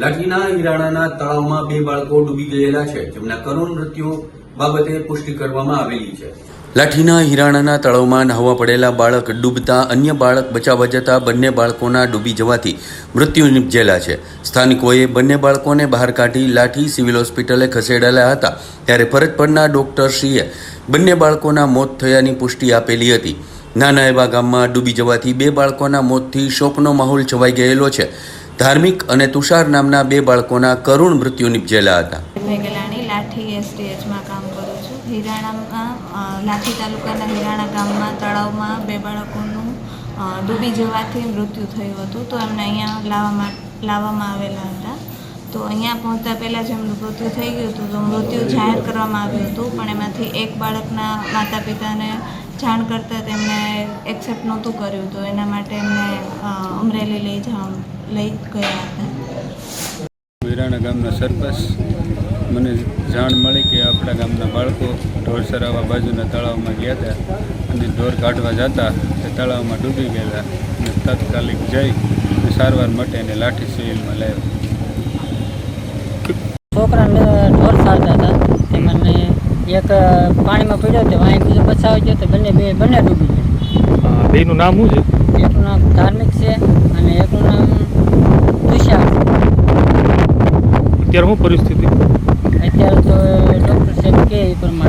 લાઠીના ઈરાણાના તળાવમાં બે બાળકો ડૂબી ગયેલા છે. જેમના કરુણ મૃત્યુ બાબતે પુષ્ટિ કરવામાં આવેલી છે. લાઠીના હિરાણાના તળાવમાં નહાવા પડેલા બાળક ડૂબતા અન્ય બાળક બચાવવા જતા બંને બાળકોના ડૂબી જવાથી મૃત્યુ નિપજેલા છે. સ્થાનિકોએ બંને બાળકોને બહાર કાઢી લાઠી સિવિલ હોસ્પિટલે ખસેડેલા હતા. ત્યારે ફરજ પરના ડોક્ટરશ્રીએ બંને બાળકોના મોત થયાની પુષ્ટિ આપેલી હતી. નાના એવા ગામમાં ડૂબી જવાથી બે બાળકોના મોતથી શોકનો માહોલ છવાઈ ગયેલો છે. ધાર્મિક અને તુષાર નામના બે બાળકોના કરુણ મૃત્યુ નિપજેલા હતા. મેઘલાણી લાઠી એસટીએચમાં કામ કરું છું. હિરાણામાં લાઠી તાલુકાના હિરાણા ગામમાં, તળાવમાં બે બાળકોનું ડૂબી જવાથી મૃત્યુ થયું હતું. તો એમને અહીંયા લાવવામાં લાવવામાં આવેલા હતા. તો અહીંયા પહોંચતા પહેલાં જ એમનું મૃત્યુ થઈ ગયું હતું. તો મૃત્યુ જાહેર કરવામાં આવ્યું હતું, પણ એમાંથી એક બાળકના માતા પિતાને જાણ કરતાં તેમણે એક્સેપ્ટ નહોતું કર્યું. તો એના માટે એમને અમરેલી લઈ જવા લઈ ગયા હતા. વિરાણા ગામના સરપંચ મને જાણ મળી કે આપણા ગામના બાળકો ઢોર સરાવા બાજુના તળાવમાં ગયા હતા અને ઢોર કાઢવા જતા તે તળાવમાં ડૂબી ગયેલા અને તાત્કાલિક જઈ અને સારવાર માટે એને લાઠી સિવિલમાં લાવ્યો. છોકરાને ઢોર સારતા હતા. તેમને એક પાણીમાં પીડ્યો તો વાંઈ બીજો બચાવી ગયો તો બંને બે બંને ડૂબી ગયા. બેનું નામ શું છે? એકનું નામ ધાર્મિક છે અને એકનું નામ તુષાર છે. અત્યારે શું પરિસ્થિતિ? અત્યારે તો ડૉક્ટર સાહેબ કે પ્રમાણે.